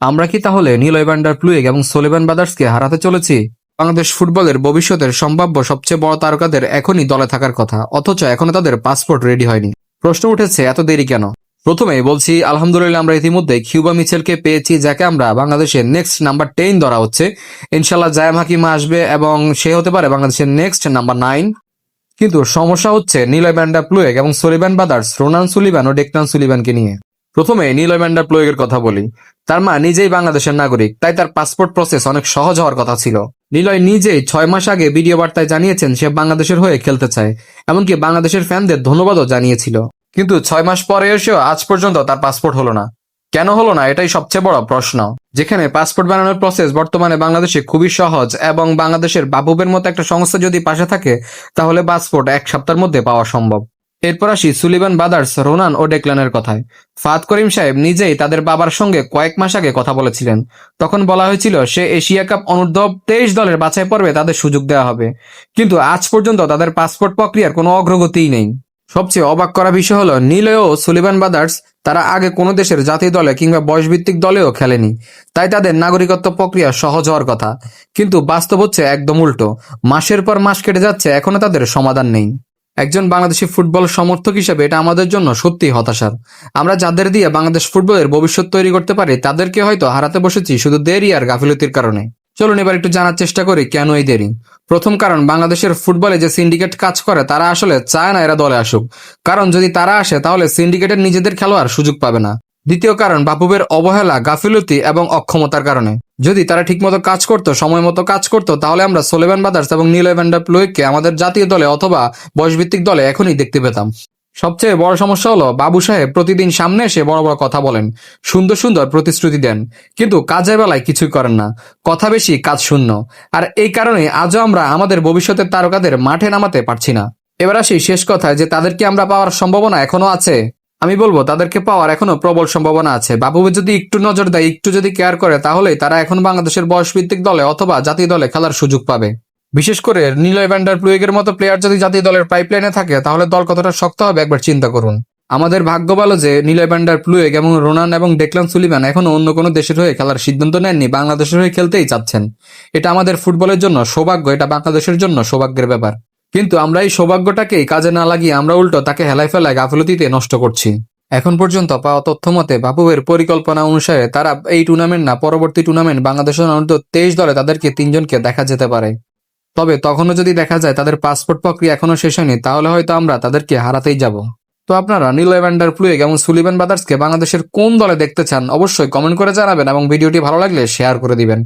আমরা কি তাহলে নীল এভান্ডার প্লুয়েগ এবং সোলেভান ব্রাদার্সকে হারাতে চলেছি? বাংলাদেশ ফুটবলের ভবিষ্যতের সম্ভাব্য সবচেয়ে বড় তারকাদের এখনই দলে থাকার কথা, অথচ এখনও তাদের পাসপোর্ট রেডি হয়নি। প্রশ্ন উঠেছে, এত দেরি কেন? প্রথমেই বলছি, আলহামদুলিল্লাহ আমরা ইতিমধ্যে কিউবা মিচেলকে পেয়েছি, যাকে আমরা বাংলাদেশের নেক্সট নাম্বার টেন ধরা হচ্ছে। ইনশাল্লাহ জায়াম হাকিমা আসবে এবং সে হতে পারে বাংলাদেশের নেক্সট নাম্বার নাইন। কিন্তু সমস্যা হচ্ছে নীলয়ম্যান্ডা প্লুয়েগ এবং সলিভান ব্রাদার্স, রোনান সুলিবান ও ডেকটান সুলিবানকে নিয়ে। প্রথমে নীলয়ম্যান্ডা প্লুয়েগের কথা বলি। তার মা নিজেই বাংলাদেশের নাগরিক, তাই তার পাসপোর্ট প্রসেস অনেক সহজ হওয়ার কথা ছিল। নিলয় নিজেই ছয় মাস আগে ভিডিও বার্তায় জানিয়েছেন সে বাংলাদেশের হয়ে খেলতে চায়, এমনকি বাংলাদেশের ফ্যানদের ধন্যবাদও জানিয়েছিল। কিন্তু ছয় মাস পরে এসেও আজ পর্যন্ত তার পাসপোর্ট হলো না। কেন হলো না, এটাই সবচেয়ে বড় প্রশ্ন। যেখানে পাসপোর্ট বানানোর প্রসেস বর্তমানে বাংলাদেশে খুবই সহজ এবং বাংলাদেশের বাবুবের মতো একটা সংস্থা যদি পাশে থাকে, তাহলে পাসপোর্ট এক সপ্তাহের মধ্যে পাওয়া সম্ভব। এরপর আসি সুলিবান ব্রাদার্স রোনান ও ডেকলানের কথায়। ফাদ করিম সাহেব নিজেই তাদের বাবার সঙ্গে কয়েক মাস আগে কথা বলেছিলেন। তখন বলা হয়েছিল, সে এশিয়া কাপ অনূর্ধ্ব তেইশ দলের বাছাই পর্বে তাদের সুযোগ দেওয়া হবে। কিন্তু আজ পর্যন্ত তাদের পাসপোর্ট প্রক্রিয়ার কোনো অগ্রগতিই নেই। সবচেয়ে অবাক করা বিষয় হলো ও সুলিভান ব্রাদার্স তারা আগে কোনো দেশের জাতীয় দলে কিংবা বয়সভিত্তিক দলেও খেলেনি। তাই তাদের নাগরিকত্ব প্রক্রিয়া সহজ হওয়ার কথা। কিন্তু বাস্তব হচ্ছে একদম উল্টো। মাসের পর মাস কেটে যাচ্ছে, এখনও তাদের সমাধান নেই। একজন বাংলাদেশি ফুটবল সমর্থক হিসেবে এটা আমাদের জন্য সত্যি হতাশার। আমরা যাদের দিয়ে বাংলাদেশ ফুটবলের ভবিষ্যৎ তৈরি করতে পারি, তাদেরকে হয়তো হারাতে বসেছি শুধু দেরি আর গাফিলতির কারণে। চলুন এবার একটু জানার চেষ্টা করি কেন এই দেরি। প্রথম কারণ, বাংলাদেশের ফুটবলে যে সিন্ডিকেট কাজ করে, তারা আসলে চায় না এরা দলে আসুক। কারণ যদি তারা আসে, তাহলে সিন্ডিকেটের নিজেদের খেলোয়াড় সুযোগ পাবে না। দ্বিতীয় কারণ বাপুবের অবহেলা, গাফিলতি এবং অক্ষমতার কারণে। যদি তারা ঠিকমতো কাজ করতো সময় মতো কাজ করতো, তাহলে আমরা সোলেভান ব্রাদার্স এবং নীল এভেন্ডার প্লোয়েককে আমাদের জাতীয় দলে অথবা বয়সভিত্তিক দলে এখনই দেখতে পেতাম। সবচেয়ে বড় সমস্যা হলো, বাবু সাহেব প্রতিদিন সামনে এসে বড় বড় কথা বলেন, সুন্দর সুন্দর প্রতিশ্রুতি দেন, কিন্তু কাজের বেলায় কিছুই করেন না, কথা বেশি, কাজ শূন্য। আর এই কারণে আজও আমরা আমাদের ভবিষ্যতের তারকাদের মাঠে নামাতে পারছি না। এবার আসি শেষ কথায় যে তাদেরকে আমরা পাওয়ার সম্ভাবনা এখনও আছে? আমি বলব, তাদেরকে পাওয়ার এখনও প্রবল সম্ভাবনা আছে। বাবু যদি একটু নজর দেয়, একটু যদি কেয়ার করে, তাহলেই তারা এখন বাংলাদেশের বয়সভিত্তিক দলে অথবা জাতীয় দলে খেলার সুযোগ পাবে। বিশেষ করে নীলয় ভ্যান্ডার প্লুয়েগের মতো প্লেয়ার যদি জাতীয় দলের পাইপলাইনে থাকে, তাহলে দল কতটা শক্ত হবে একবার চিন্তা করুন। আমাদের ভাগ্য ভালো যে নীলয় ভ্যান্ডার প্লুয়েগ এবং রোনান এবং ডেকলান সুলিভান এখনও অন্য কোনো দেশের হয়ে খেলার সিদ্ধান্ত নেননি, বাংলাদেশের হয়ে খেলতেই চাচ্ছেন। এটা আমাদের ফুটবলের জন্য সৌভাগ্য, এটা বাংলাদেশের জন্য সৌভাগ্যের ব্যাপার। কিন্তু আমরা এই সৌভাগ্যটাকেই কাজে না লাগিয়ে আমরা উল্টো তাকে হেলায় ফেলায় গাফলতিতে নষ্ট করছি। এখন পর্যন্ত পাওয়া তথ্য মতে বাপুবের পরিকল্পনা অনুসারে তারা এই টুর্নামেন্ট না, পরবর্তী টুর্নামেন্ট বাংলাদেশের অন্তত তেইশ দলে তাদেরকে তিনজনকে দেখা যেতে পারে। তবে তখনও যদি দেখা যায় তাদের পাসপোর্ট প্রক্রিয়া এখনও শেষ হয়নি, তাহলে হয়তো আমরা তাদেরকে হারাতেই যাব। তো আপনারা নীল এভান্ডার প্লুয়েগ এবং সুলিভান ব্রাদার্সকে বাংলাদেশের কোন দলে দেখতে চান অবশ্যই কমেন্ট করে জানাবেন এবং ভিডিওটি ভালো লাগলে শেয়ার করে দিবেন।